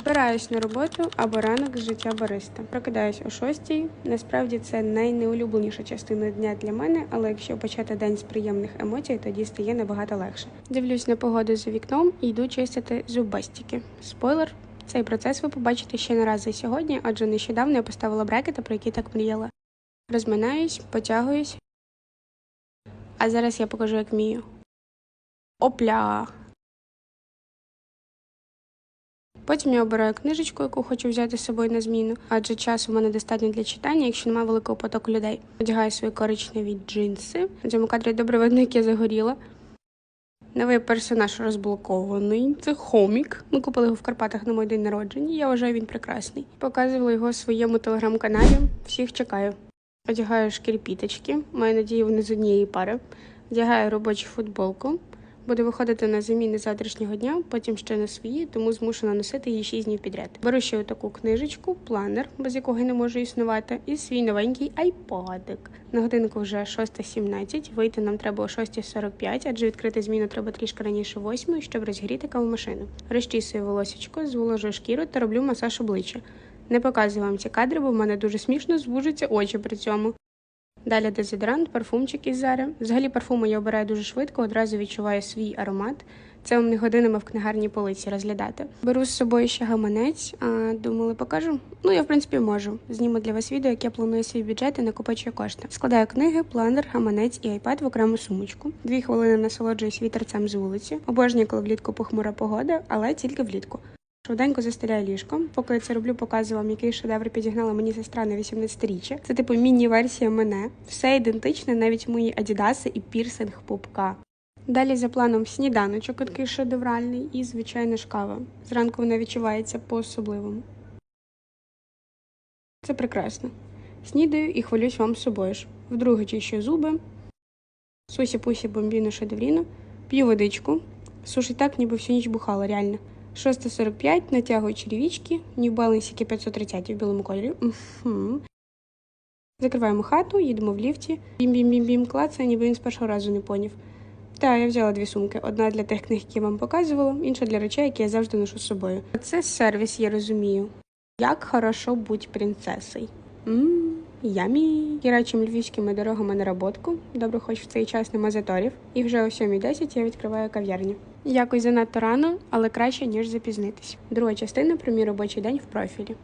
Збираюсь на роботу або ранок з життя бариста. Прокидаюсь о 6. Насправді це найнеулюбленіша частина дня для мене, але якщо почати день з приємних емоцій, тоді стає набагато легше. Дивлюсь на погоду за вікном і йду чистити зубастики. Спойлер. Цей процес ви побачите ще не раз за сьогодні, адже нещодавно я поставила брекети, про які так мріяла. Розминаюсь, потягуюсь. А зараз я покажу, як вмію. Опля! Потім я обираю книжечку, яку хочу взяти з собою на зміну, адже часу в мене достатньо для читання, якщо немає великого потоку людей. Одягаю свої коричневі джинси. На цьому кадрі добре видно, як я загоріла. Новий персонаж розблокований. Це хомік. Ми купили його в Карпатах на мій день народження. Я вважаю, він прекрасний. Показувала його своєму телеграм-каналі. Всіх чекаю. Одягаю шкірпіточки. Маю надію, вони з однієї пари. Вдягаю робочу футболку. Буду виходити на заміни завтрашнього дня, потім ще на свої, тому змушена носити її 6 днів підряд. Беру ще таку книжечку, планер, без якого я не можу існувати, і свій новенький айпадик. На годинку вже 6.17, вийти нам треба о 6.45, адже відкрити зміну треба трішки раніше 8, щоб розгріти кавомашину. Розчісую волосечко, зволожую шкіру та роблю масаж обличчя. Не показую вам ці кадри, бо в мене дуже смішно звужуться очі при цьому. Далі дезодорант, парфумчик із Зари. Взагалі парфуми я обираю дуже швидко, одразу відчуваю свій аромат. Це вам не годинами в книгарній полиці розглядати. Беру з собою ще гаманець, а думали, покажу. Ну, я в принципі можу. Зніму для вас відео, як я планую свій бюджет і накопичую кошти. Складаю книги, планер, гаманець і айпад в окрему сумочку. Дві хвилини насолоджуюсь вітерцем з вулиці. Обожнюю, коли влітку похмура погода, але тільки влітку. Швиденько застеляю ліжко. Поки я це роблю, показую вам, який шедевр підігнала мені сестра на 18-річчя. Це типу міні-версія мене. Все ідентичне, навіть мої адідаси і пірсинг пупка. Далі за планом сніданочок, такий шедевральний, і звичайна ж кава. Зранку вона відчувається по-особливому. Це прекрасно. Снідаю і хвалюсь вам з собою ж. Вдруге чищу зуби, сусі пусі бомбіну шедевріну, п'ю водичку. Сушить так, ніби всю ніч бухала, реально. 6.45, натягую черевички, New Balance 530 в білому кольорі. Закриваємо хату, їдемо в ліфті. Бім-бім-бім-бім, клацає, ніби він з першого разу не поняв. Та, я взяла дві сумки: одна для тих книг, які я вам показувала, інша для речей, які я завжди ношу з собою. Це сервіс, я розумію. Як хорошо бути принцесою. Ммм, ямі. Гірачим львівськими дорогами на роботку. Добре, хоч в цей час нема заторів. І вже о 7.10 я відкриваю кав'ярню. Якось занадто рано, але краще, ніж запізнитись. Друга частина про мій робочий день в профілі.